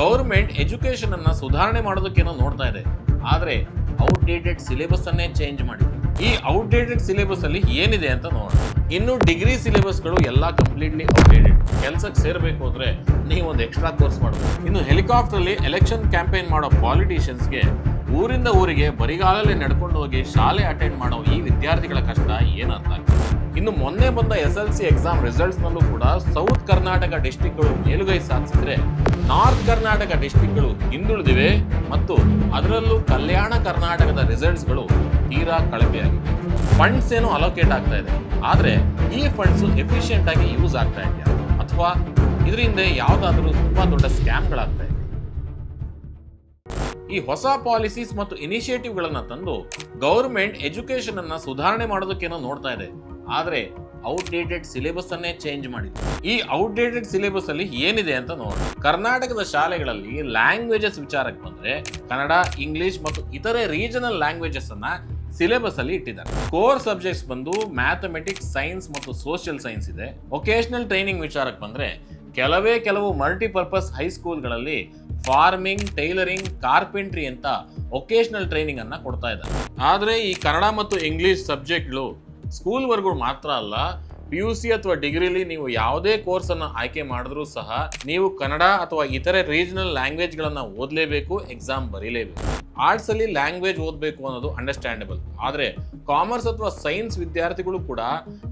Government education ಅನ್ನ ಸುಧಾರಣೆ ಮಾಡೋದಕ್ಕೇನೋ ನೋಡ್ತಾ ಇದೆ. ಆದ್ರೆ ಔಟ್ಡೇಟೆಡ್ ಸಿಲೆಬಸ್ ಅನ್ನೇ ಚೇಂಜ್ ಮಾಡಿ. ಈ ಔಟ್ಡೇಟೆಡ್ ಸಿಲೆಬಸ್ ಅಲ್ಲಿ ಏನಿದೆ ಅಂತ ನೋಡೋಣ. ಇನ್ನು ಡಿಗ್ರಿ ಸಿಲೆಬಸ್ಗಳು ಎಲ್ಲ ಕಂಪ್ಲೀಟ್ಲಿ ಔಟ್ಡೇಟೆಡ್ ಕೆಲ್ಸಕ್ಕೆ ಸೇರ್ಬೇಕು ಅಂದ್ರೆ ನೀವು ಒಂದು ಎಕ್ಸ್ಟ್ರಾ ಕೋರ್ಸ್ ಮಾಡಬೇಕು. ಇನ್ನು ಹೆಲಿಕಾಪ್ಟರ್ ಅಲ್ಲಿ ಎಲೆಕ್ಷನ್ ಕ್ಯಾಂಪೇನ್ ಮಾಡೋ ಪಾಲಿಟಿಷಿಯನ್ಸ್ಗೆ ಊರಿಂದ ಊರಿಗೆ ಬರಿಗಾಲಲ್ಲಿ ನಡ್ಕೊಂಡು ಹೋಗಿ ಶಾಲೆ ಅಟೆಂಡ್ ಮಾಡೋ ಈ ವಿದ್ಯಾರ್ಥಿಗಳ ಕಷ್ಟ ಏನರ್ಥ ಆಗ್ತದೆ ಇನ್ನು ಮೊನ್ನೆ ಬಂದ S L C exam results ನಲ್ಲೂ ಕೂಡ ಸೌತ್ ಕರ್ನಾಟಕ ಡಿಸ್ಟಿಕ್ಗಳು ಮೇಲುಗೈ ಸಾಧಿಸಿದ್ರೆ ನಾರ್ತ್ ಕರ್ನಾಟಕ ಡಿಸ್ಟಿಕ್ಗಳು ಹಿಂದುಳಿದಿವೆ ಮತ್ತು ಅದರಲ್ಲೂ ಕಲ್ಯಾಣ ಕರ್ನಾಟಕದ ರಿಸಲ್ಟ್ಸ್ಗಳು ತೀರಾ ಕಳಪೆಯಾಗಿವೆ. ಫಂಡ್ಸ್ ಏನೋ ಅಲೋಕೇಟ್ ಆಗ್ತಾ ಇದೆ. ಆದ್ರೆ ಈ ಫಂಡ್ಸ್ ಎಫಿಷಿಯೆಂಟ್ ಆಗಿ ಯೂಸ್ ಆಗ್ತಾ ಇದೆಯಾ? ಅಥವಾ ಇದರಿಂದ ಯಾವುದಾದ್ರೂ ತುಂಬಾ ದೊಡ್ಡ ಸ್ಕ್ಯಾಮ್ಗಳಾಗ್ತಾ ಇದೆ ಈ ಹೊಸ ಪಾಲಿಸೀಸ್ ಮತ್ತು ಇನಿಷಿಯೇಟಿವ್ಗಳನ್ನು ತಂದು ಗೌರ್ಮೆಂಟ್ ಎಜುಕೇಶನ್ ಅನ್ನ ಸುಧಾರಣೆ ಮಾಡೋದಕ್ಕೇನೋ ನೋಡ್ತಾ ಇದೆ. ಆದ್ರೆ ಔಟ್ಡೇಟೆಡ್ ಸಿಲೆಬಸ್ ಅನ್ನೇ ಚೇಂಜ್ ಮಾಡಿದ್ರು. ಈ ಔಟ್ಡೇಟೆಡ್ ಸಿಲೆಬಸ್ ಅಲ್ಲಿ ಏನಿದೆ ಅಂತ ನೋಡೋಣ. ಕರ್ನಾಟಕದ ಶಾಲೆಗಳಲ್ಲಿ ಲ್ಯಾಂಗ್ವೇಜಸ್ ವಿಚಾರಕ್ಕೆ ಬಂದ್ರೆ ಕನ್ನಡ ಇಂಗ್ಲಿಷ್ ಮತ್ತು ಇತರೆ ರೀಜನಲ್ ಲ್ಯಾಂಗ್ವೇಜಸ್ ಅನ್ನ ಸಿಲೆಬಸ್ ಅಲ್ಲಿ ಇಟ್ಟಿದ್ದಾರೆ. ಕೋರ್ ಸಬ್ಜೆಕ್ಟ್ಸ್ ಬಂದು ಮ್ಯಾಥಮೆಟಿಕ್ಸ್ ಸೈನ್ಸ್ ಮತ್ತು ಸೋಷಿಯಲ್ ಸೈನ್ಸ್ ಇದೆ. ವೊಕೇಶನಲ್ ಟ್ರೈನಿಂಗ್ ವಿಚಾರಕ್ಕೆ ಬಂದ್ರೆ ಕೆಲವೇ ಕೆಲವು ಮಲ್ಟಿಪರ್ಪಸ್ ಹೈಸ್ಕೂಲ್ಗಳಲ್ಲಿ ಫಾರ್ಮಿಂಗ್ ಟೈಲರಿಂಗ್ ಕಾರ್ಪೆಂಟ್ರಿ ಅಂತ ವೊಕೇಶನಲ್ ಟ್ರೈನಿಂಗ್ ಅನ್ನ ಕೊಡ್ತಾ ಇದ್ದಾರೆ. ಆದರೆ ಈ ಕನ್ನಡ ಮತ್ತು ಇಂಗ್ಲಿಷ್ ಸಬ್ಜೆಕ್ಟ್ಗಳು ಸ್ಕೂಲ್ ವರ್ಗಗಳು ಮಾತ್ರ ಅಲ್ಲ ಪಿ ಯು ಸಿ ಅಥವಾ ಡಿಗ್ರಿಲಿ ನೀವು ಯಾವುದೇ ಕೋರ್ಸನ್ನು ಆಯ್ಕೆ ಮಾಡಿದ್ರೂ ಸಹ ನೀವು ಕನ್ನಡ ಅಥವಾ ಇತರೆ ರೀಜನಲ್ ಲ್ಯಾಂಗ್ವೇಜ್ಗಳನ್ನು ಓದಲೇಬೇಕು, ಎಕ್ಸಾಮ್ ಬರೀಲೇಬೇಕು. ಆರ್ಟ್ಸ್ ಅಲ್ಲಿ ಲ್ಯಾಂಗ್ವೇಜ್ ಓದಬೇಕು ಅನ್ನೋದು ಅಂಡರ್ಸ್ಟ್ಯಾಂಡಬಲ್. ಆದರೆ ಕಾಮರ್ಸ್ ಅಥವಾ ಸೈನ್ಸ್ ವಿದ್ಯಾರ್ಥಿಗಳು ಕೂಡ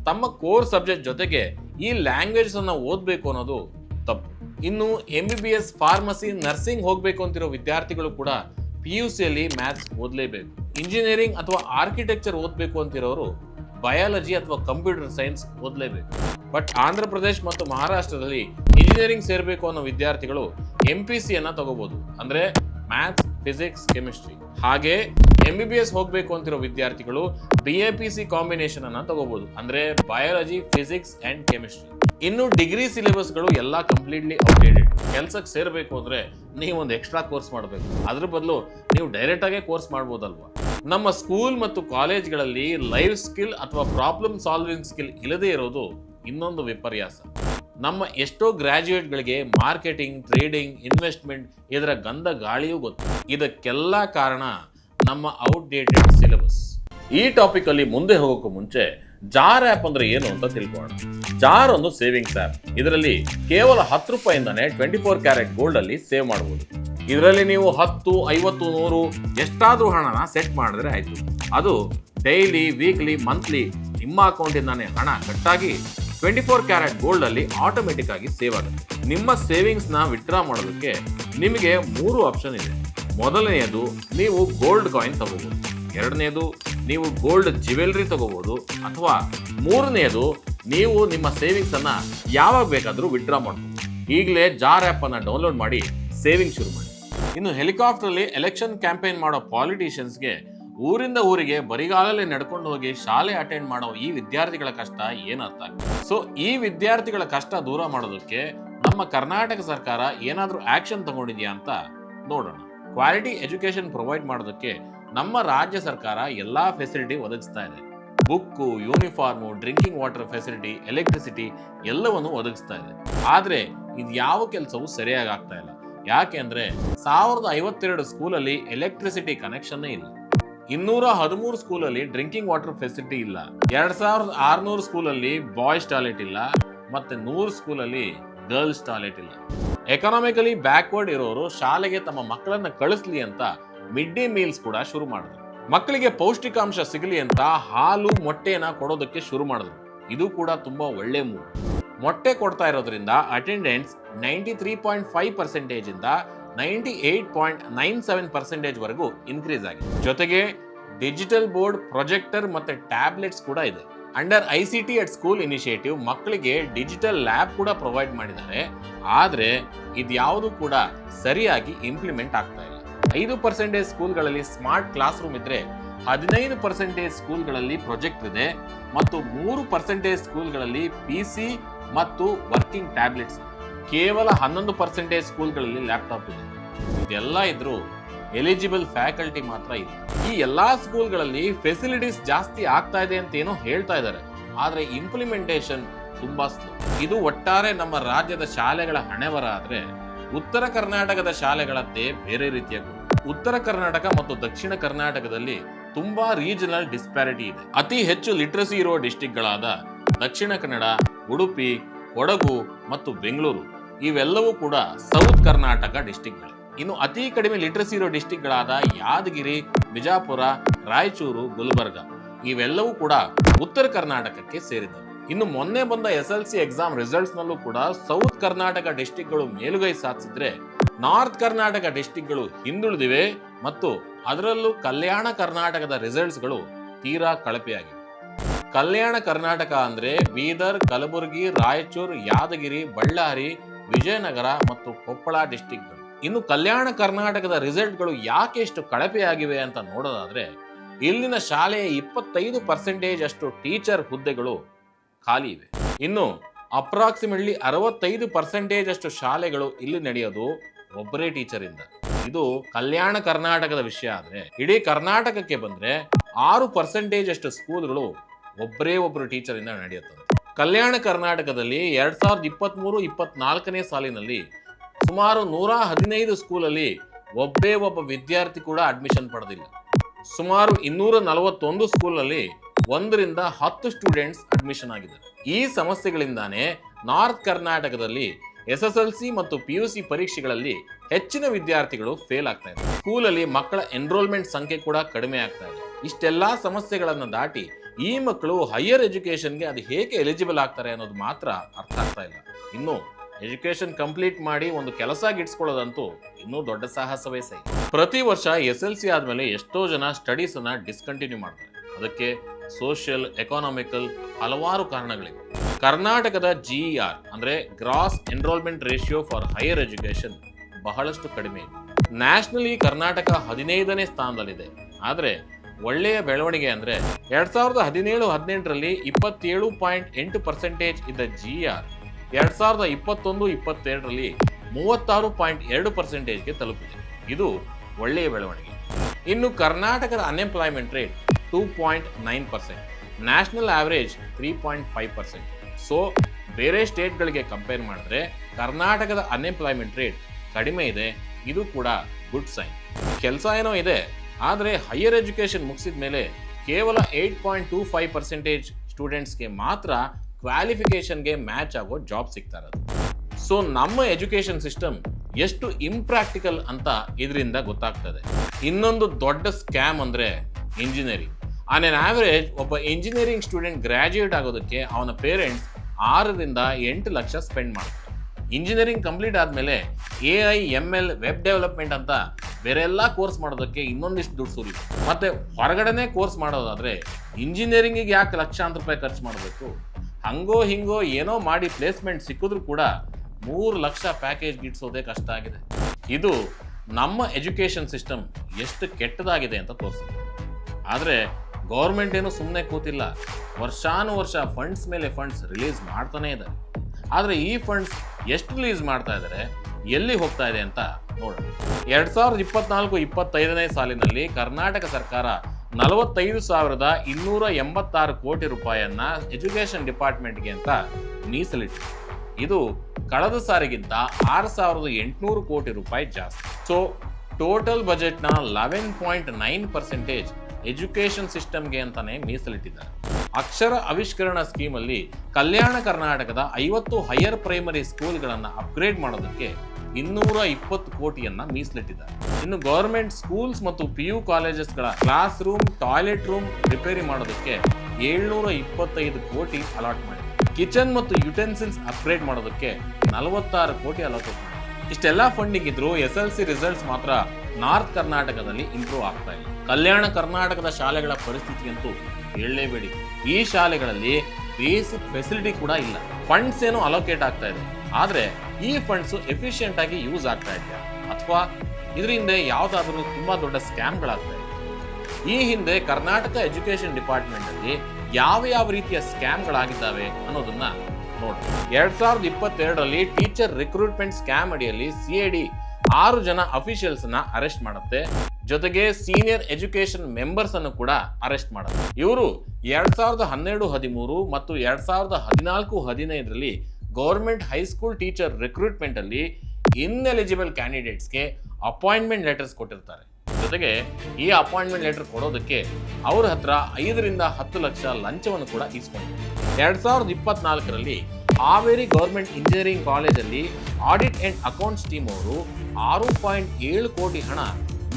ತಮ್ಮ ಕೋರ್ ಸಬ್ಜೆಕ್ಟ್ ಜೊತೆಗೆ ಈ ಲ್ಯಾಂಗ್ವೇಜ್ ಅನ್ನ ಓದಬೇಕು ಅನ್ನೋದು ತಪ್ಪು. ಇನ್ನು M B B S pharmacy nursing ಹೋಗಬೇಕು ಅಂತಿರೋ ವಿದ್ಯಾರ್ಥಿಗಳು ಕೂಡ ಪಿ ಯು ಸಿಯಲ್ಲಿ ಮ್ಯಾಥ್ಸ್ ಓದಲೇಬೇಕು. ಇಂಜಿನಿಯರಿಂಗ್ ಅಥವಾ ಆರ್ಕಿಟೆಕ್ಚರ್ ಓದಬೇಕು ಅಂತಿರೋರು ಬಯಾಲಜಿ ಅಥವಾ ಕಂಪ್ಯೂಟರ್ ಸೈನ್ಸ್ ಓದಲೇಬೇಕು. ಬಟ್ ಆಂಧ್ರ ಪ್ರದೇಶ್ ಮತ್ತು ಮಹಾರಾಷ್ಟ್ರದಲ್ಲಿ ಇಂಜಿನಿಯರಿಂಗ್ ಸೇರಬೇಕು ಅನ್ನೋ ವಿದ್ಯಾರ್ಥಿಗಳು ಎಂ ಪಿ ಸಿ ಅನ್ನ ತಗೋಬಹುದು ಅಂದ್ರೆ ಮ್ಯಾಥ್ಸ್ ಫಿಸಿಕ್ಸ್ ಕೆಮಿಸ್ಟ್ರಿ ಹಾಗೆ ಎಂ ಬಿ ಬಿ ಎಸ್ ಹೋಗ್ಬೇಕು ಅಂತಿರೋ ವಿದ್ಯಾರ್ಥಿಗಳು B A P C combination ಅನ್ನ ತಗೋಬಹುದು ಅಂದ್ರೆ ಬಯಾಲಜಿ ಫಿಸಿಕ್ಸ್ ಅಂಡ್ ಕೆಮಿಸ್ಟ್ರಿ ಇನ್ನು ಡಿಗ್ರಿ ಸಿಲೆಬಸ್ಗಳು ಎಲ್ಲ ಕಂಪ್ಲೀಟ್ಲಿ ಅಪ್ಡೇಟೆಡ್ ಕೆಲ್ಸಕ್ಕೆ ಸೇರಬೇಕು ಅಂದ್ರೆ ನೀವು ಒಂದು ಎಕ್ಸ್ಟ್ರಾ ಕೋರ್ಸ್ ಮಾಡಬೇಕು. ಅದ್ರ ಬದಲು ನೀವು ಡೈರೆಕ್ಟ್ ಆಗಿ ಕೋರ್ಸ್ ಮಾಡ್ಬೋದಲ್ವಾ? ನಮ್ಮ ಸ್ಕೂಲ್ ಮತ್ತು ಕಾಲೇಜ್ಗಳಲ್ಲಿ ಲೈಫ್ ಸ್ಕಿಲ್ ಅಥವಾ ಪ್ರಾಬ್ಲಮ್ ಸಾಲ್ವಿಂಗ್ ಸ್ಕಿಲ್ ಇಲ್ಲದೇ ಇರೋದು ಇನ್ನೊಂದು ವಿಪರ್ಯಾಸ. ನಮ್ಮ ಎಷ್ಟೋ ಗ್ರಾಜ್ಯುಯೇಟ್ಗಳಿಗೆ ಮಾರ್ಕೆಟಿಂಗ್, ಟ್ರೇಡಿಂಗ್, ಇನ್ವೆಸ್ಟ್ಮೆಂಟ್ ಇದರ ಗಂಧ ಗಾಳಿಯೂ ಗೊತ್ತು. ಇದಕ್ಕೆಲ್ಲ ಕಾರಣ ನಮ್ಮ ಔಟ್ಡೇಟೆಡ್ ಸಿಲೆಬಸ್. ಈ ಟಾಪಿಕ್ ಅಲ್ಲಿ ಮುಂದೆ ಹೋಗೋಕ್ಕೂ ಮುಂಚೆ ಜಾರ್ ಆ್ಯಪ್ ಅಂದರೆ ಏನು ಅಂತ ತಿಳ್ಕೊಳ್ಳೋಣ. ಜಾರ್ ಒಂದು ಸೇವಿಂಗ್ಸ್ ಆ್ಯಪ್. ಇದರಲ್ಲಿ ಕೇವಲ ಹತ್ತು ರೂಪಾಯಿಂದಾನೆ ಟ್ವೆಂಟಿ ಫೋರ್ ಕ್ಯಾರೆಟ್ ಗೋಲ್ಡ್ ಅಲ್ಲಿ ಸೇವ್ ಮಾಡಬಹುದು ಇದರಲ್ಲಿ ನೀವು ಹತ್ತು, ಐವತ್ತು, ನೂರು ಎಷ್ಟಾದರೂ ಹಣನ ಸೆಟ್ ಮಾಡಿದ್ರೆ ಆಯಿತು. ಅದು ಡೈಲಿ ವೀಕ್ಲಿ ಮಂತ್ಲಿ ನಿಮ್ಮ ಅಕೌಂಟಿಂದನೇ ಹಣ ಕಟ್ಟಾಗಿ ಟ್ವೆಂಟಿ ಫೋರ್ ಕ್ಯಾರೆಟ್ ಗೋಲ್ಡಲ್ಲಿ ಆಟೋಮೆಟಿಕ್ ಆಗಿ ಸೇವ್ ಆಗುತ್ತೆ. ನಿಮ್ಮ ಸೇವಿಂಗ್ಸ್ನ ವಿತ್ಡ್ರಾ ಮಾಡೋದಕ್ಕೆ ನಿಮಗೆ ಮೂರು ಆಪ್ಷನ್ ಇದೆ. ಮೊದಲನೆಯದು, ನೀವು ಗೋಲ್ಡ್ ಕಾಯಿನ್ ತಗೋಬಹುದು ಎರಡನೆಯದು, ನೀವು ಗೋಲ್ಡ್ ಜ್ಯುವೆಲ್ರಿ ತಗೋಬಹುದು ಅಥವಾ ಮೂರನೆಯದು, ನೀವು ನಿಮ್ಮ ಸೇವಿಂಗ್ಸ್ ಅನ್ನ ಯಾವಾಗ ಬೇಕಾದರೂ ವಿತ್ಡ್ರಾ ಮಾಡಬಹುದು ಈಗಲೇ ಜಾರ್ ಆ್ಯಪನ್ನು ಡೌನ್ಲೋಡ್ ಮಾಡಿ ಸೇವಿಂಗ್ ಶುರು ಮಾಡಿ. ಇನ್ನು ಹೆಲಿಕಾಪ್ಟರ್ ಅಲ್ಲಿ ಎಲೆಕ್ಷನ್ ಕ್ಯಾಂಪೇನ್ ಮಾಡೋ ಪಾಲಿಟಿಷಿಯನ್ಸ್ಗೆ ಊರಿಂದ ಊರಿಗೆ ಬರಿಗಾಲಲ್ಲಿ ನಡ್ಕೊಂಡು ಹೋಗಿ ಶಾಲೆ ಅಟೆಂಡ್ ಮಾಡೋ ಈ ವಿದ್ಯಾರ್ಥಿಗಳ ಕಷ್ಟ ಏನರ್ಥ ಆಗ್ತದೆ ಸೊ ಈ ವಿದ್ಯಾರ್ಥಿಗಳ ಕಷ್ಟ ದೂರ ಮಾಡೋದಕ್ಕೆ ನಮ್ಮ ಕರ್ನಾಟಕ ಸರ್ಕಾರ ಏನಾದ್ರೂ ಆಕ್ಷನ್ ತಗೊಂಡಿದ್ಯಾ ಅಂತ ನೋಡೋಣ. ಕ್ವಾಲಿಟಿ ಎಜುಕೇಶನ್ ಪ್ರೊವೈಡ್ ಮಾಡೋದಕ್ಕೆ ನಮ್ಮ ರಾಜ್ಯ ಸರ್ಕಾರ ಎಲ್ಲಾ ಫೆಸಿಲಿಟಿ ಒದಗಿಸ್ತಾ ಇದೆ. Book, uniform, drinking water facility, electricity ಎಲ್ಲವನ್ನು ಒದಗಿಸ್ತಾ ಇದೆ. ಆದ್ರೆ ಇದು ಯಾವ ಕೆಲಸವೂ ಸರಿಯಾಗಿ ಆಗ್ತಾ ಇಲ್ಲ. ಯಾಕೆ ಅಂದ್ರೆ ಸಾವಿರದ ಐವತ್ತೆರಡು ಸ್ಕೂಲಲ್ಲಿ ಎಲೆಕ್ಟ್ರಿಸಿಟಿ ಕನೆಕ್ಷನ್ ಇಲ್ಲ. ಇನ್ನೂರ ಹದಿಮೂರು ಸ್ಕೂಲಲ್ಲಿ ಡ್ರಿಂಕಿಂಗ್ ವಾಟರ್ ಫೆಸಿಲಿಟಿ ಇಲ್ಲ. ಎರಡ್ ಸಾವಿರದ ಆರ್ನೂರು ಸ್ಕೂಲಲ್ಲಿ ಬಾಯ್ಸ್ ಟಾಯ್ಲೆಟ್ ಇಲ್ಲ. ಮತ್ತೆ ನೂರು ಸ್ಕೂಲಲ್ಲಿ ಗರ್ಲ್ಸ್ ಟಾಯ್ಲೆಟ್ ಇಲ್ಲ. ಎಕನಾಮಿಕಲಿ ಬ್ಯಾಕ್ವರ್ಡ್ ಇರೋರು ಶಾಲೆಗೆ ತಮ್ಮ ಮಕ್ಕಳನ್ನ ಕಳಿಸ್ಲಿ ಅಂತ ಮಿಡ್ ಡೇ ಮೀಲ್ಸ್ ಕೂಡ ಶುರು ಮಾಡಿದ್ರು. ಮಕ್ಕಳಿಗೆ ಪೌಷ್ಟಿಕಾಂಶ ಸಿಗಲಿ ಅಂತ ಹಾಲು, ಮೊಟ್ಟೆನ ಕೊಡೋದಕ್ಕೆ ಶುರು ಮಾಡಿದ್ರು. ಇದು ಕೂಡ ತುಂಬಾ ಒಳ್ಳೆ ಮೂವ್ ಮೊಟ್ಟೆ ಕೊಡ್ತಾ ಇರೋದ್ರಿಂದ attendance ninety three point five percentage ಇಂದ ninety eight point nine seven percentage ವರೆಗೂ ಇನ್ಕ್ರೀಸ್ ಆಗಿದೆ. ಜೊತೆಗೆ ಡಿಜಿಟಲ್ ಬೋರ್ಡ್ ಪ್ರೊಜೆಕ್ಟರ್ ಮತ್ತೆ ಟ್ಯಾಬ್ಲೆಟ್ಸ್ ಕೂಡ ಇದೆ. Under I C T at school initiative ಮಕ್ಕಳಿಗೆ ಡಿಜಿಟಲ್ ಲ್ಯಾಬ್ ಕೂಡ ಪ್ರೊವೈಡ್ ಮಾಡಿದ್ದಾರೆ. ಆದ್ರೆ ಇದ್ಯಾವುದು ಕೂಡ ಸರಿಯಾಗಿ ಇಂಪ್ಲಿಮೆಂಟ್ ಆಗ್ತಾ ಇಲ್ಲ. ಐದು ಪರ್ಸೆಂಟೇಜ್ ಸ್ಕೂಲ್ಗಳಲ್ಲಿ ಸ್ಮಾರ್ಟ್ ಕ್ಲಾಸ್ ರೂಮ್ ಇದ್ರೆ ಹದಿನೈದು ಪರ್ಸೆಂಟೇಜ್ ಸ್ಕೂಲ್ಗಳಲ್ಲಿ ಪ್ರೊಜೆಕ್ಟ್ ಇದೆ ಮತ್ತು ಮೂರು ಪರ್ಸೆಂಟೇಜ್ ಸ್ಕೂಲ್ಗಳಲ್ಲಿ ಪಿ ಸಿ ಮತ್ತು ವರ್ಕಿಂಗ್ ಟ್ಯಾಬ್ಲೆಟ್ಸ್ ಕೇವಲ ಹನ್ನೊಂದು ಪರ್ಸೆಂಟೇಜ್ ಸ್ಕೂಲ್ಗಳಲ್ಲಿ ಲ್ಯಾಪ್ಟಾಪ್ ಇದೆ. ಇದೆಲ್ಲ ಇದ್ರೂ ಎಲಿಜಿಬಲ್ ಫ್ಯಾಕಲ್ಟಿ ಮಾತ್ರ ಇದೆ ಈ ಎಲ್ಲಾ ಸ್ಕೂಲ್ಗಳಲ್ಲಿ ಫೆಸಿಲಿಟೀಸ್ ಜಾಸ್ತಿ ಆಗ್ತಾ ಇದೆ ಅಂತ ಏನೋ ಹೇಳ್ತಾ ಇದ್ದಾರೆ. ಆದ್ರೆ ಇಂಪ್ಲಿಮೆಂಟೇಷನ್ ತುಂಬಾ ಸ್ಲೋ ಇದು ಒಟ್ಟಾರೆ ನಮ್ಮ ರಾಜ್ಯದ ಶಾಲೆಗಳ ಹಣೆವರ ಆದರೆ ಉತ್ತರ ಕರ್ನಾಟಕದ ಶಾಲೆಗಳಂತೆ ಬೇರೆ ರೀತಿಯ ಉತ್ತರ ಕರ್ನಾಟಕ ಮತ್ತು ದಕ್ಷಿಣ ಕರ್ನಾಟಕದಲ್ಲಿ ತುಂಬಾ ರೀಜನಲ್ ಡಿಸ್ಪ್ಯಾರಿಟಿ ಇದೆ. ಅತಿ ಹೆಚ್ಚು ಲಿಟ್ರಸಿ ಇರುವ ಡಿಸ್ಟಿಕ್ಗಳಾದ ದಕ್ಷಿಣ ಕನ್ನಡ, ಉಡುಪಿ, ಕೊಡಗು ಮತ್ತು ಬೆಂಗಳೂರು. ಇವೆಲ್ಲವೂ ಕೂಡ ಸೌತ್ ಕರ್ನಾಟಕ ಡಿಸ್ಟಿಕ್ಗಳು. ಇನ್ನು ಅತಿ ಕಡಿಮೆ ಲಿಟ್ರಸಿ ಇರೋ ಡಿಸ್ಟಿಕ್ಗಳಾದ ಯಾದಗಿರಿ, ಬಿಜಾಪುರ, ರಾಯಚೂರು, ಗುಲ್ಬರ್ಗ ಇವೆಲ್ಲವೂ ಕೂಡ ಉತ್ತರ ಕರ್ನಾಟಕಕ್ಕೆ ಸೇರಿದವು ಇನ್ನು ಮೊನ್ನೆ ಬಂದ ಎಸ್ ಎಲ್ ಸಿ ಎಕ್ಸಾಮ್ ರಿಸಲ್ಟ್ಸ್ನಲ್ಲೂ ಕೂಡ ಸೌತ್ ಕರ್ನಾಟಕ ಡಿಸ್ಟಿಕ್ಗಳು ಮೇಲುಗೈ ಸಾಧಿಸಿದ್ರೆ ನಾರ್ತ್ ಕರ್ನಾಟಕ ಡಿಸ್ಟಿಕ್ಗಳು ಹಿಂದುಳಿದಿವೆ ಮತ್ತು ಅದರಲ್ಲೂ ಕಲ್ಯಾಣ ಕರ್ನಾಟಕದ ರಿಸಲ್ಟ್ಸ್ಗಳು ತೀರಾ ಕಳಪೆಯಾಗಿವೆ. ಕಲ್ಯಾಣ ಕರ್ನಾಟಕ ಅಂದ್ರೆ ಬೀದರ್, ಕಲಬುರಗಿ, ರಾಯಚೂರು, ಯಾದಗಿರಿ, ಬಳ್ಳಾರಿ ವಿಜಯನಗರ ಮತ್ತು ಕೊಪ್ಪಳ ಡಿಸ್ಟಿಕ್ಗಳು ಇನ್ನು ಕಲ್ಯಾಣ ಕರ್ನಾಟಕದ ರಿಸಲ್ಟ್ಗಳು ಯಾಕೆ ಇಷ್ಟು ಕಳಪೆಯಾಗಿವೆ ಅಂತ ನೋಡೋದಾದ್ರೆ, ಇಲ್ಲಿನ ಶಾಲೆಯ ಇಪ್ಪತ್ತೈದು ಪರ್ಸೆಂಟೇಜ್ ಅಷ್ಟು ಟೀಚರ್ ಹುದ್ದೆಗಳು ಖಾಲಿ ಇವೆ. ಇನ್ನು ಅಪ್ರಾಕ್ಸಿಮೇಟ್ಲಿ ಅರವತ್ತೈದು ಪರ್ಸೆಂಟೇಜ್ ಅಷ್ಟು ಶಾಲೆಗಳು ಇಲ್ಲಿ ನಡೆಯೋದು ಒಬ್ಬರೇ ಟೀಚರ್ ಇಂದ. ಕಲ್ಯಾಣ ಕರ್ನಾಟಕದ ವಿಷಯ ಆದರೆ, ಇಡೀ ಕರ್ನಾಟಕಕ್ಕೆ ಬಂದ್ರೆ ಆರು ಪರ್ಸೆಂಟೇಜ್ ಅಷ್ಟು ಸ್ಕೂಲ್ಗಳು ಒಬ್ಬರೇ ಒಬ್ಬರು ಟೀಚರ್ ಇಂದ ನಡೆಯುತ್ತದೆ ಕಲ್ಯಾಣ ಕರ್ನಾಟಕದಲ್ಲಿ ಎರಡ್ ಸಾವಿರದ ಇಪ್ಪತ್ಮೂರು, ಇಪ್ಪತ್ನಾಲ್ಕನೇ ಸಾಲಿನಲ್ಲಿ ಸುಮಾರು ನೂರ ಹದಿನೈದು ಸ್ಕೂಲಲ್ಲಿ ಒಬ್ಬೇ ಒಬ್ಬ ವಿದ್ಯಾರ್ಥಿ ಕೂಡ ಅಡ್ಮಿಷನ್ ಪಡೆದಿಲ್ಲ. ಸುಮಾರು ಇನ್ನೂರ ನಲವತ್ತೊಂದು ಸ್ಕೂಲಲ್ಲಿ ಒಂದರಿಂದ ಹತ್ತು ಸ್ಟೂಡೆಂಟ್ಸ್ ಅಡ್ಮಿಷನ್ ಆಗಿದ್ದಾರೆ. ಈ ಸಮಸ್ಯೆಗಳಿಂದಾನೇ ನಾರ್ತ್ ಕರ್ನಾಟಕದಲ್ಲಿ ಎಸ್ ಎಸ್ ಎಲ್ ಸಿ ಮತ್ತು ಪಿ ಯು ಸಿ ಪರೀಕ್ಷೆಗಳಲ್ಲಿ ಹೆಚ್ಚಿನ ವಿದ್ಯಾರ್ಥಿಗಳು ಫೇಲ್ ಆಗ್ತಾ ಇದ್ದಾರೆ. ಸ್ಕೂಲಲ್ಲಿ ಮಕ್ಕಳ ಎನ್ರೋಲ್ಮೆಂಟ್ ಸಂಖ್ಯೆ ಕೂಡ ಕಡಿಮೆ ಆಗ್ತಾ ಇದೆ. ಇಷ್ಟೆಲ್ಲ ಸಮಸ್ಯೆಗಳನ್ನು ದಾಟಿ ಈ ಮಕ್ಕಳು ಹೈಯರ್ ಎಜುಕೇಷನ್ಗೆ ಅದು ಹೇಗೆ ಎಲಿಜಿಬಲ್ ಆಗ್ತಾರೆ ಅನ್ನೋದು ಮಾತ್ರ ಅರ್ಥ ಆಗ್ತಾ ಇಲ್ಲ. ಇನ್ನು ಎಜುಕೇಷನ್ ಕಂಪ್ಲೀಟ್ ಮಾಡಿ ಒಂದು ಕೆಲಸ ಗಿಟ್ಸ್ಕೊಳ್ಳೋದಂತೂ ಇನ್ನೂ ದೊಡ್ಡ ಸಾಹಸವೇ ಸೈ ಪ್ರತಿ ವರ್ಷ ಎಸ್ ಎಲ್ ಸಿ ಆದಮೇಲೆ ಎಷ್ಟೋ ಜನ ಸ್ಟಡೀಸ್ ಅನ್ನ ಡಿಸ್ಕಂಟಿನ್ಯೂ ಮಾಡ್ತಾರೆ. ಅದಕ್ಕೆ ಸೋಷಿಯಲ್ ಎಕಾನಾಮಿಕಲ್ ಹಲವಾರು ಕಾರಣಗಳಿವೆ. ಕರ್ನಾಟಕದ ಜಿ ಆರ್ ಅಂದ್ರೆ gross enrollment ratio for higher education ಬಹಳಷ್ಟು ಕಡಿಮೆ ನ್ಯಾಷನಲಿ ಕರ್ನಾಟಕ ಹದಿನೈದನೇ ಸ್ಥಾನದಲ್ಲಿದೆ. ಆದರೆ ಒಳ್ಳೆಯ ಬೆಳವಣಿಗೆ ಅಂದ್ರೆ ಎರಡ್ ಸಾವಿರದ ಹದಿನೇಳು, ಹದಿನೆಂಟರಲ್ಲಿ ಇಪ್ಪತ್ತೇಳು ಪಾಯಿಂಟ್ ಎಂಟು ಪರ್ಸೆಂಟೇಜ್ ಇದ್ದ ಜಿ ಆರ್ ಎರಡ್ ಸಾವಿರದ ಇಪ್ಪತ್ತೊಂದು, ಇಪ್ಪತ್ತೆರಡರಲ್ಲಿ ಮೂವತ್ತಾರು ಪಾಯಿಂಟ್ ಎರಡು ಪರ್ಸೆಂಟೇಜ್ಗೆ ತಲುಪಿದೆ. ಇದು ಒಳ್ಳೆಯ ಬೆಳವಣಿಗೆ. ಇನ್ನು ಕರ್ನಾಟಕದ unemployment rate two point nine percent national average three point five percent so ಬೇರೆ ಸ್ಟೇಟ್ಗಳಿಗೆ ಕಂಪೇರ್ ಮಾಡಿದ್ರೆ ಕರ್ನಾಟಕದ ಅನ್ಎಂಪ್ಲಾಯ್ಮೆಂಟ್ ರೇಟ್ ಕಡಿಮೆ ಇದೆ, ಇದು ಕೂಡ ಗುಡ್ ಸೈನ್ ಕೆಲಸ ಏನೋ ಇದೆ ಆದರೆ ಹೈಯರ್ ಎಜುಕೇಷನ್ ಮುಗಿಸಿದ ಮೇಲೆ ಕೇವಲ eight point two five percentage ಸ್ಟೂಡೆಂಟ್ಸ್ಗೆ ಮಾತ್ರ ಕ್ವಾಲಿಫಿಕೇಷನ್ಗೆ ಮ್ಯಾಚ್ ಆಗೋ ಜಾಬ್ ಸಿಗ್ತಾ ಇರೋದು. ಸೊ ನಮ್ಮ ಎಜುಕೇಷನ್ ಸಿಸ್ಟಮ್ ಎಷ್ಟು ಇಂಪ್ರಾಕ್ಟಿಕಲ್ ಅಂತ ಇದರಿಂದ ಗೊತ್ತಾಗ್ತದೆ. ಇನ್ನೊಂದು ದೊಡ್ಡ ಸ್ಕ್ಯಾಮ್ ಅಂದರೆ ಇಂಜಿನಿಯರಿಂಗ್ ಆನ್ ಎನ್ ಆವರೇಜ್ ಒಬ್ಬ ಇಂಜಿನಿಯರಿಂಗ್ ಸ್ಟೂಡೆಂಟ್ ಗ್ರ್ಯಾಜುಯೇಟ್ ಆಗೋದಕ್ಕೆ ಅವನ ಪೇರೆಂಟ್ಸ್ ಆರರಿಂದ ಎಂಟು ಲಕ್ಷ ಸ್ಪೆಂಡ್ ಮಾಡ್ತಾರೆ. ಇಂಜಿನಿಯರಿಂಗ್ ಕಂಪ್ಲೀಟ್ ಆದಮೇಲೆ A I M L web development ಅಂತ ಬೇರೆ ಎಲ್ಲ ಕೋರ್ಸ್ ಮಾಡೋದಕ್ಕೆ ಇನ್ನೊಂದಿಷ್ಟು ದುಡ್ಡು ಸುರಿ. ಮತ್ತೆ ಹೊರಗಡೆನೇ ಕೋರ್ಸ್ ಮಾಡೋದಾದ್ರೆ ಇಂಜಿನಿಯರಿಂಗಿಗೆ ಯಾಕೆ ಲಕ್ಷಾಂತರ ರೂಪಾಯಿ ಖರ್ಚು ಮಾಡಬೇಕು? ಹಂಗೋ ಹಿಂಗೋ ಏನೋ ಮಾಡಿ ಪ್ಲೇಸ್ಮೆಂಟ್ ಸಿಕ್ಕಿದ್ರು ಕೂಡ ಮೂರು ಲಕ್ಷ ಪ್ಯಾಕೇಜ್ ಗಿಟ್ಸೋದೇ ಕಷ್ಟ ಆಗಿದೆ. ಇದು ನಮ್ಮ ಎಜುಕೇಷನ್ ಸಿಸ್ಟಮ್ ಎಷ್ಟು ಕೆಟ್ಟದಾಗಿದೆ ಅಂತ ತೋರಿಸುತ್ತೆ. ಆದರೆ ಗೌರ್ಮೆಂಟ್ ಏನು ಸುಮ್ಮನೆ ಕೂತಿಲ್ಲ. ವರ್ಷಾನುವರ್ಷ ಫಂಡ್ಸ್ ಮೇಲೆ ಫಂಡ್ಸ್ ರಿಲೀಸ್ ಮಾಡ್ತಾನೇ ಇದ್ದಾರೆ. ಆದರೆ ಈ ಫಂಡ್ಸ್ ಎಷ್ಟು ರಿಲೀಸ್ ಮಾಡ್ತಾ ಇದ್ದಾರೆ? ಎಲ್ಲಿ ಹೋಗ್ತಾ ಇದೆ ಅಂತ ನೋಡೋಣ. ಎರಡ್ ಸಾವಿರದ ಇಪ್ಪತ್ನಾಲ್ಕು, ಇಪ್ಪತ್ತೈದನೇ ಸಾಲಿನಲ್ಲಿ ಕರ್ನಾಟಕ ಸರ್ಕಾರ ನಲವತ್ತೈದು ಸಾವಿರದ ಇನ್ನೂರ ಎಂಬತ್ತಾರು ಕೋಟಿ ರೂಪಾಯಿಯನ್ನ ಎಜುಕೇಶನ್ ಡಿಪಾರ್ಟ್ಮೆಂಟ್ಗೆ ಅಂತ ಮೀಸಲಿಟ್ಟು. ಇದು ಕಳೆದ ಸಾರಿಗಿಂತ ಆರು ಸಾವಿರದ ಎಂಟುನೂರು ಕೋಟಿ ರೂಪಾಯಿ ಜಾಸ್ತಿ. ಸೊ ಟೋಟಲ್ ಬಜೆಟ್ನ eleven point nine percentage education ಸಿಸ್ಟಮ್ಗೆ ಅಂತಾನೆ ಮೀಸಲಿಟ್ಟಿದ್ದಾರೆ. ಅಕ್ಷರ ಆವಿಷ್ಕರಣ ಸ್ಕೀಮಲ್ಲಿ ಕಲ್ಯಾಣ ಕರ್ನಾಟಕದ ಐವತ್ತು ಹೈಯರ್ ಪ್ರೈಮರಿ ಸ್ಕೂಲ್ಗಳನ್ನು ಅಪ್ಗ್ರೇಡ್ ಮಾಡೋದಕ್ಕೆ ಇನ್ನೂರ ಇಪ್ಪತ್ತು ಕೋಟಿಯನ್ನು ಮೀಸಲಿಟ್ಟಿದ್ದಾರೆ. ಇನ್ನು ಗೌರ್ಮೆಂಟ್ ಸ್ಕೂಲ್ಸ್ ಮತ್ತು ಪಿ ಯು ಕಾಲೇಜಸ್ಗಳ ಕ್ಲಾಸ್ ರೂಮ್ ಟಾಯ್ಲೆಟ್ ರೂಮ್ ರಿಪೇರಿ ಮಾಡೋದಕ್ಕೆ ಏಳ್ನೂರ ಇಪ್ಪತ್ತೈದು ಕೋಟಿ ಅಲಾಟ್ ಮಾಡಿದೆ. ಕಿಚನ್ ಮತ್ತು ಯುಟೆನ್ಸಿಲ್ಸ್ ಅಪ್ಗ್ರೇಡ್ ಮಾಡೋದಕ್ಕೆ ನಲವತ್ತಾರು ಕೋಟಿ ಅಲಾಟ್ ಇಷ್ಟೆಲ್ಲ ಫಂಡಿಂಗ್ ಇದ್ರು ಎಸ್ ಎಲ್ ಸಿ ರಿಸಲ್ಟ್ಸ್ ಮಾತ್ರ ನಾರ್ತ್ ಕರ್ನಾಟಕದಲ್ಲಿ ಇಂಪ್ರೂವ್ ಆಗ್ತಾ ಇಲ್ಲ. ಕಲ್ಯಾಣ ಕರ್ನಾಟಕದ ಶಾಲೆಗಳ ಪರಿಸ್ಥಿತಿಯಂತೂ ಹೇಳಲೇಬೇಡಿ. ಈ ಶಾಲೆಗಳಲ್ಲಿ ಬೇಸಿಕ್ ಫೆಸಿಲಿಟಿ ಕೂಡ ಇಲ್ಲ. ಫಂಡ್ಸ್ ಏನೋ ಅಲೋಕೇಟ್ ಆಗ್ತಾ ಇದೆ. ಆದ್ರೆ ಈ ಫಂಡ್ಸ್ ಎಫಿಷಿಯಂಟ್ ಆಗಿ ಯೂಸ್ ಆಗ್ತಾ ಇದೆ. ಅಥವಾ ಇದರಿಂದ ಯಾವ್ದಾದ್ರು ತುಂಬಾ ದೊಡ್ಡ ಸ್ಕ್ಯಾಮ್ಗಳಾಗ್ತಾ ಇದೆ. ಈ ಹಿಂದೆ ಕರ್ನಾಟಕ ಎಜುಕೇಶನ್ ಡಿಪಾರ್ಟ್ಮೆಂಟ್ ಅಲ್ಲಿ ಯಾವ ಯಾವ ರೀತಿಯ ಸ್ಕ್ಯಾಮ್ಗಳಾಗಿದ್ದಾವೆ ಅನ್ನೋದನ್ನ ನೋಡಿ. ಎರಡ್ ಸಾವಿರದ ಇಪ್ಪತ್ತೆರಡರಲ್ಲಿ ಟೀಚರ್ ರಿಕ್ರೂಟ್ಮೆಂಟ್ ಸ್ಕ್ಯಾಮ್ ಅಡಿಯಲ್ಲಿ ಸಿ ಆರು ಜನ ಅಫಿಷಿಯಲ್ಸ್ನ ಅರೆಸ್ಟ್ ಮಾಡುತ್ತೆ. ಜೊತೆಗೆ ಸೀನಿಯರ್ ಎಜುಕೇಶನ್ ಮೆಂಬರ್ಸ್ ಅನ್ನು ಕೂಡ ಅರೆಸ್ಟ್ ಮಾಡಿದ್ರು ಇವರು ಎರಡ್ ಸಾವಿರದ ಹನ್ನೆರಡು ಹದಿಮೂರು ಮತ್ತು ಎರಡ್ ಸಾವಿರದ ಹದಿನಾಲ್ಕು ಹದಿನೈದರಲ್ಲಿ government high school teacher recruitment ಅಲ್ಲಿ ಇನ್ಎಲಿಜಿಬಲ್ ಕ್ಯಾಂಡಿಡೇಟ್ಸ್ಗೆ ಅಪಾಯಿಂಟ್ಮೆಂಟ್ ಲೆಟರ್ಸ್ ಕೊಟ್ಟಿರ್ತಾರೆ. ಜೊತೆಗೆ ಈ ಅಪಾಯಿಂಟ್ಮೆಂಟ್ ಲೆಟರ್ ಕೊಡೋದಕ್ಕೆ ಅವ್ರ ಹತ್ರ ಐದರಿಂದ ಹತ್ತು ಲಕ್ಷ ಲಂಚವನ್ನು ಕೂಡ ಇಸ್ಕೊಂಡಿದೆ ಎರಡ್ ಸಾವಿರದ ಇಪ್ಪತ್ನಾಲ್ಕರಲ್ಲಿ ಹಾವೇರಿ ಗೌರ್ಮೆಂಟ್ ಇಂಜಿನಿಯರಿಂಗ್ ಕಾಲೇಜಲ್ಲಿ ಆಡಿಟ್ ಅಂಡ್ ಅಕೌಂಟ್ಸ್ ಟೀಮ್ ಅವರು ಆರು ಪಾಯಿಂಟ್ ಏಳು ಕೋಟಿ ಹಣ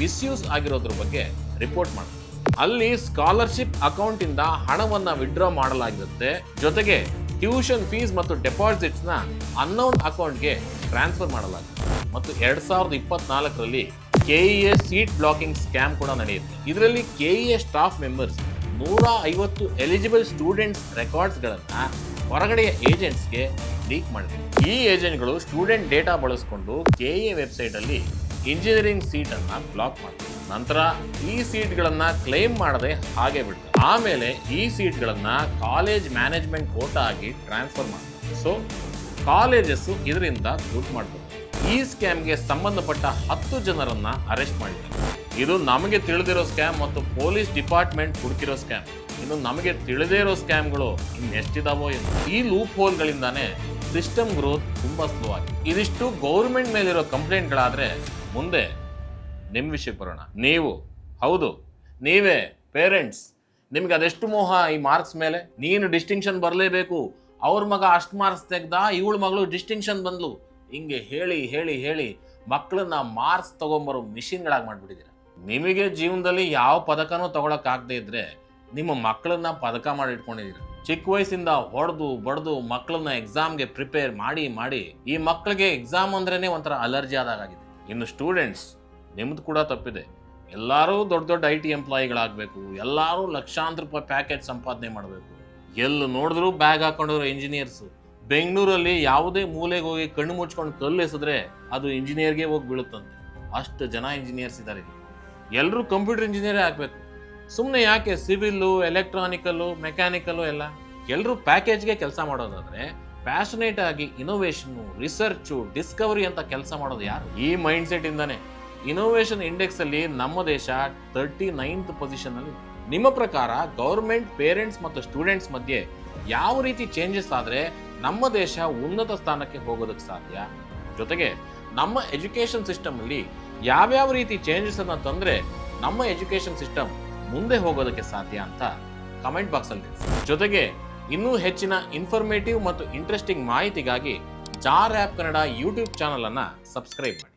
ಮಿಸ್ಯೂಸ್ ಆಗಿರೋದ್ರ ಬಗ್ಗೆ ರಿಪೋರ್ಟ್ ಮಾಡಿದೆ ಅಲ್ಲಿ ಸ್ಕಾಲರ್ಶಿಪ್ ಅಕೌಂಟ್ ಇಂದ ಹಣವನ್ನ ವಿಡ್ರಾ ಮಾಡಲಾಗಿರುತ್ತೆ. ಜೊತೆಗೆ ಟ್ಯೂಷನ್ ಫೀಸ್ ಮತ್ತು ಡೆಪಾಸಿಟ್ಸ್ನ ಅನ್ನೌನ್ ಅಕೌಂಟ್ಗೆ ಟ್ರಾನ್ಸ್ಫರ್ ಮಾಡಲಾಗುತ್ತೆ. ಮತ್ತು ಎರಡ್ ಸಾವಿರದ ಇಪ್ಪತ್ನಾಲ್ಕರಲ್ಲಿ ಕೆಇಎ ಸೀಟ್ ಬ್ಲಾಕಿಂಗ್ ಸ್ಕ್ಯಾಮ್ ಕೂಡ ನಡೆಯುತ್ತೆ. ಇದರಲ್ಲಿ ಕೆಇಎ ಸ್ಟಾಫ್ ಮೆಂಬರ್ಸ್ ನೂರ ಐವತ್ತು ಎಲಿಜಿಬಲ್ ಸ್ಟೂಡೆಂಟ್ಸ್ ರೆಕಾರ್ಡ್ಸ್ಗಳನ್ನ ಹೊರಗಡೆಯ ಏಜೆಂಟ್ಸ್ಗೆ ಲೀಕ್ ಮಾಡಿದೆ ಈ ಏಜೆಂಟ್ಗಳು ಸ್ಟೂಡೆಂಟ್ ಡೇಟಾ ಬಳಸಿಕೊಂಡು ಕೆಇಎ ವೆಬ್ಸೈಟ್ ಅಲ್ಲಿ ಇಂಜಿನಿಯರಿಂಗ್ ಸೀಟ್ ಅನ್ನ ಬ್ಲಾಕ್ ಮಾಡ್ತಾರೆ ನಂತರ ಈ ಸೀಟ್ಗಳನ್ನು ಕ್ಲೈಮ್ ಮಾಡದೆ ಹಾಗೆ ಬಿಡ್ತಾರೆ ಆಮೇಲೆ ಈ ಸೀಟ್ಗಳನ್ನು ಕಾಲೇಜ್ ಮ್ಯಾನೇಜ್ಮೆಂಟ್ ಕೋಟಾ ಆಗಿ ಟ್ರಾನ್ಸ್ಫರ್ ಮಾಡ್ತಾರೆ ಸೊ ಕಾಲೇಜಸ್ ಇದರಿಂದ ದುಡ್ಡು ಮಾಡ್ತಾರೆ ಈ ಸ್ಕ್ಯಾಮ್ಗೆ ಸಂಬಂಧಪಟ್ಟ ಹತ್ತು ಜನರನ್ನು ಅರೆಸ್ಟ್ ಮಾಡಿದ್ದಾರೆ. ಇದು ನಮಗೆ ತಿಳಿದಿರೋ ಸ್ಕ್ಯಾಮ್ ಮತ್ತು ಪೊಲೀಸ್ ಡಿಪಾರ್ಟ್ಮೆಂಟ್ ಹುಡುಕಿರೋ ಸ್ಕ್ಯಾಮ್. ಇನ್ನು ನಮಗೆ ತಿಳಿದೇ ಇರೋ ಸ್ಕ್ಯಾಮ್ಗಳು ಇನ್ನೆಷ್ಟಿದಾವೋ ಈ ಲೂಪ್ ಹೋಲ್ಗಳಿಂದಾನೇ ಸಿಸ್ಟಮ್ ಗ್ರೋತ್ ತುಂಬಾ ಸ್ಲೋ ಆಗಿದೆ. ಇದಿಷ್ಟು ಗೌರ್ಮೆಂಟ್ ಮೇಲಿರೋ ಕಂಪ್ಲೇಂಟ್ಗಳಾದ್ರೆ ಮುಂದೆ ನಿಮ್ಮ ವಿಷಯ ಬರೋಣ. ನೀವು, ಹೌದು, ನೀವೇ ಪೇರೆಂಟ್ಸ್ ನಿಮ್ಗೆ ಅದೆಷ್ಟು ಮೋಹ ಈ ಮಾರ್ಕ್ಸ್ ಮೇಲೆ? ನೀನು ಡಿಸ್ಟಿಂಕ್ಷನ್ ಬರಲೇಬೇಕು. ಅವ್ರ ಮಗ ಅಷ್ಟು ಮಾರ್ಕ್ಸ್ ತೆಗ್ದ, ಇವಳು ಮಗಳು ಡಿಸ್ಟಿಂಕ್ಷನ್ ಬಂದ್ಲು. ಹಿಂಗೆ ಹೇಳಿ ಹೇಳಿ ಹೇಳಿ ಮಕ್ಕಳನ್ನ ಮಾರ್ಕ್ಸ್ ತಗೊಂಬರೋ ಮಿಷಿನ್ಗಳಾಗಿ ಮಾಡಿಬಿಟ್ಟಿದ್ದೀರ ನಿಮಗೆ ಜೀವನದಲ್ಲಿ ಯಾವ ಪದಕನೂ ತೊಗೊಳಕ್ಕಾಗದೇ ಇದ್ರೆ ನಿಮ್ಮ ಮಕ್ಕಳನ್ನ ಪದಕ ಮಾಡಿ ಇಟ್ಕೊಂಡಿದ್ದೀರ ಚಿಕ್ಕ ವಯಸ್ಸಿಂದ ಹೊಡೆದು, ಬಡ್ದು ಮಕ್ಕಳನ್ನ ಎಕ್ಸಾಮ್ಗೆ ಪ್ರಿಪೇರ್ ಮಾಡಿ ಮಾಡಿ ಈ ಮಕ್ಕಳಿಗೆ ಎಕ್ಸಾಮ್ ಅಂದ್ರೇನೆ ಒಂಥರ ಅಲರ್ಜಿ ಆದಾಗಿದೆ ಇನ್ನು ಸ್ಟೂಡೆಂಟ್ಸ್ ನಿಮ್ದು ಕೂಡ ತಪ್ಪಿದೆ. ಎಲ್ಲರೂ ದೊಡ್ಡ ದೊಡ್ಡ ಐ ಟಿ ಎಂಪ್ಲಾಯಿಗಳಾಗಬೇಕು ಎಲ್ಲರೂ ಲಕ್ಷಾಂತರ ರೂಪಾಯಿ ಪ್ಯಾಕೇಜ್ ಸಂಪಾದನೆ ಮಾಡಬೇಕು. ಎಲ್ಲಿ ನೋಡಿದ್ರು ಬ್ಯಾಗ್ ಹಾಕೊಂಡಿರೋ ಇಂಜಿನಿಯರ್ಸ್ ಬೆಂಗಳೂರಲ್ಲಿ ಯಾವುದೇ ಮೂಲೆಗೆ ಹೋಗಿ ಕಣ್ಣು ಮುಚ್ಕೊಂಡು ಕಲ್ಲು ಎಸೆದ್ರೆ ಅದು ಇಂಜಿನಿಯರ್ಗೆ ಹೋಗಿ ಬೀಳುತ್ತಂತೆ. ಅಷ್ಟು ಜನ ಇಂಜಿನಿಯರ್ಸ್ ಇದ್ದಾರೆ ಎಲ್ಲರೂ ಕಂಪ್ಯೂಟರ್ ಇಂಜಿನಿಯರೇ ಆಗಬೇಕು. ಸುಮ್ಮನೆ ಯಾಕೆ ಸಿವಿಲ್ಲು ಎಲೆಕ್ಟ್ರಾನಿಕಲ್ಲು ಮೆಕ್ಯಾನಿಕಲ್ಲು ಎಲ್ಲ? ಎಲ್ಲರೂ ಪ್ಯಾಕೇಜ್ಗೆ ಕೆಲಸ ಮಾಡೋದಾದ್ರೆ ಪ್ಯಾಷನೇಟ್ ಆಗಿ ಇನೋವೇಷನ್ನು ರಿಸರ್ಚು ಡಿಸ್ಕವರಿ ಅಂತ ಕೆಲಸ ಮಾಡೋದು ಯಾರು? ಈ ಮೈಂಡ್ ಸೆಟ್ ಇಂದಾನೆ. ಇನೋವೇಷನ್ ಇಂಡೆಕ್ಸ್ ಅಲ್ಲಿ ನಮ್ಮ ದೇಶ ತರ್ಟಿ ನೈನ್ತ್ ಪೊಸಿಷನ್ ಅಲ್ಲಿ. ನಿಮ್ಮ ಪ್ರಕಾರ ಗೌರ್ಮೆಂಟ್ ಪೇರೆಂಟ್ಸ್ ಮತ್ತು ಸ್ಟೂಡೆಂಟ್ಸ್ ಮಧ್ಯೆ ಯಾವ ರೀತಿ ಚೇಂಜಸ್ ಆದ್ರೆ ನಮ್ಮ ದೇಶ ಉನ್ನತ ಸ್ಥಾನಕ್ಕೆ ಹೋಗೋದಕ್ಕೆ ಸಾಧ್ಯ? ಜೊತೆಗೆ ನಮ್ಮ ಎಜುಕೇಶನ್ ಸಿಸ್ಟಮ್ ಅಲ್ಲಿ ಯಾವ್ಯಾವ ರೀತಿ ಚೇಂಜಸ್ ಅನ್ನ ತಂದ್ರೆ ನಮ್ಮ ಎಜುಕೇಶನ್ ಸಿಸ್ಟಮ್ ಮುಂದೆ ಹೋಗೋದಕ್ಕೆ ಸಾಧ್ಯ ಅಂತ ಕಮೆಂಟ್ ಬಾಕ್ಸ್ ಅಲ್ಲಿ. ಜೊತೆಗೆ ಇನ್ನೂ ಹೆಚ್ಚಿನ ಇನ್ಫಾರ್ಮೇಟಿವ್ ಮತ್ತು ಇಂಟ್ರೆಸ್ಟಿಂಗ್ ಮಾಹಿತಿಗಾಗಿ ಜಾರ್ ಆ್ಯಪ್ ಕನ್ನಡ ಯೂಟ್ಯೂಬ್ ಚಾನಲನ್ನು ಸಬ್ಸ್ಕ್ರೈಬ್ ಮಾಡಿ.